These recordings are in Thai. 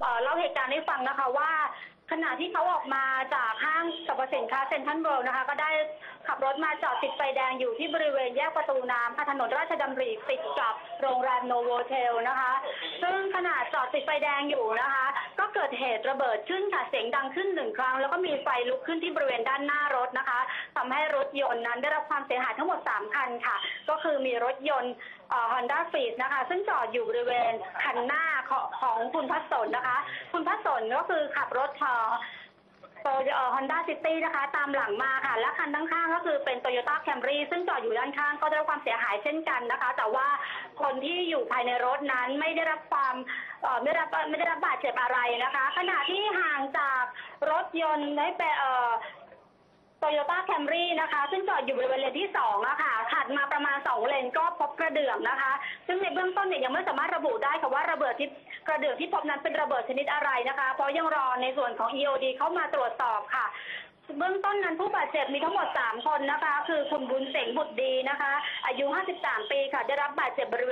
เอ่อเล่าเหตุการณ์ให้ฟังนะคะว่า ขณะที่เขาออกมาจากห้างสรรพสินค้าเซ็นทรัลเวิลด์นะคะ ก็ได้ขับรถมาจอดติดไฟแดงอยู่ที่บริเวณแยกประตูน้ำค่ะถนนราชดำริติดกับโรงแรมโนโวเทลนะคะ ซึ่งขณะจอดติดไฟแดงอยู่นะคะ เกิดเหตุระเบิดขึ้นค่ะเสียงดังขึ้นหนึ่งครั้ง แล้วก็มีไฟลุกขึ้นที่บริเวณด้านหน้ารถนะคะทำให้รถยนต์นั้นได้รับความเสียหายทั้งหมด 3 คันค่ะ ก็คือมีรถยนต์ฮอนด้าฟีดนะคะ ซึ่งจอดอยู่บริเวณคันหน้าของคุณพัฒสนนะคะ คุณพัฒสนก็คือขับรถ เอ่อฮอนด้าซิตี้นะคะ ตามหลังมาค่ะ และคันข้างๆก็คือเป็นโตโยต้าแคมรี่ซึ่งจอดอยู่ด้านข้างก็ได้รับความเสียหายเช่นกันนะคะ แต่ว่าคนที่อยู่ภายในรถนั้นไม่ได้รับความเอ่อไม่ได้รับไม่ได้รับบาดเจ็บอะไรนะคะ ขณะที่ห่างจากรถยนต์ได้ไปเอ่อโตโยต้าแคมรี่นะคะ ซึ่งจอดอยู่บริเวณเลนที่2อะค่ะถัดมาประมาณ 2 เลนก็พบกระเดื่องนะคะ ซึ่งในเบื้องต้นเนี่ยยังไม่สามารถระบุได้ค่ะว่าระเบิดที่ กระเดื่องที่พบนั้นเป็นระเบิดชนิดอะไรนะคะ เพราะยังรอในส่วนของ EOD เข้ามาตรวจสอบค่ะ เบื้องต้นนั้นผู้บาดเจ็บมีทั้งหมด 3 คนนะคะ คือคุณบุญเสงบุตรดีนะคะ อายุ 53 ปีค่ะ ได้รับบาดเจ็บบริเวณ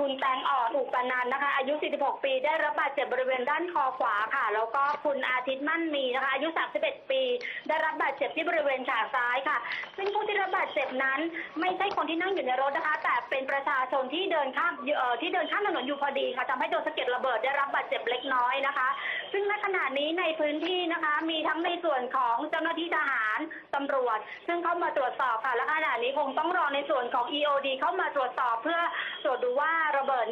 คุณแตงอ่อนอุปนันนะคะ อายุ 46 ปีได้รับบาดเจ็บบริเวณด้านคอขวาค่ะ แล้วก็คุณอาทิตย์มั่นมีนะคะ อายุ 31 ปี ได้รับบาดเจ็บที่บริเวณขาซ้ายค่ะ ซึ่งผู้ที่รับบาดเจ็บนั้น ไม่ใช่คนที่นั่งอยู่ในรถนะคะ แต่เป็นประชาชนที่เดินข้ามเอ่อที่เดินข้ามถนนอยู่พอดีค่ะทำให้โดนสะเก็ดระเบิดได้รับบาดเจ็บเล็กน้อยนะคะ ซึ่งณขณะนี้ในพื้นที่นะคะ มีทั้งในส่วนของเจ้าหน้าที่ทหารารตำรวจ ซึ่งเข้ามาตรวจสอบค่ะและขณะนี้คงต้องรอในส่วนของ EOD เข้ามาตรวจสอบเพื่อตรวจดูว่าระเบิด